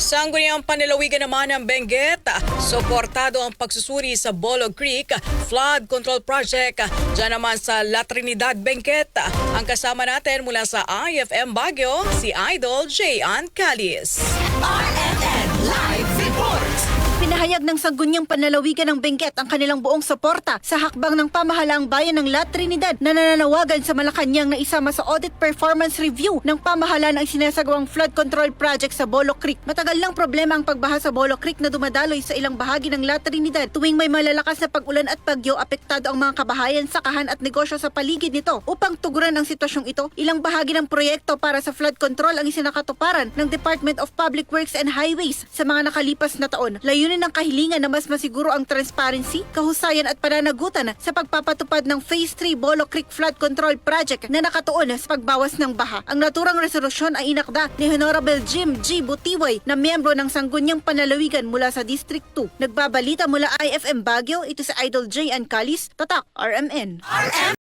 Sangguniang panalawigan naman ng Benguet, suportado ang pagsusuri sa Bolo Creek Flood Control Project. Diyan naman sa La Trinidad, Benguet. Ang kasama natin mula sa IFM Baguio, si Idol J.An. Calis. RNN Live Report. Pinahayag ng Sangguniang Panlalawigan ng Benguet ang kanilang buong suporta sa hakbang ng pamahalaang bayan ng La Trinidad na nananawagan sa Malacanang na isama sa audit performance review ng pamahalaan ang sinasagawang flood control project sa Bolo Creek. Matagal lang problema ang pagbaha sa Bolo Creek na dumadaloy sa ilang bahagi ng La Trinidad tuwing may malalakas na pag-ulan at bagyo apektado ang mga kabahayan, sakahan at negosyo sa paligid nito. Upang tuguran ang sitwasyong ito, ilang bahagi ng proyekto para sa flood control ang isinakatuparan ng Department of Public Works and Highways sa mga nakalipas na taon. Layunin ng kahilingan na mas masiguro ang transparency, kahusayan at pananagutan sa pagpapatupad ng Phase 3 Bolo Creek Flood Control Project na nakatuon sa pagbawas ng baha. Ang naturang resolusyon ay inakda ni Honorable Jim G. Butiway na miyembro ng Sangguniang Panlalawigan mula sa District 2. Nagbabalita mula IFM Baguio, ito si Idol J. Calis, Tatak, RMN. RM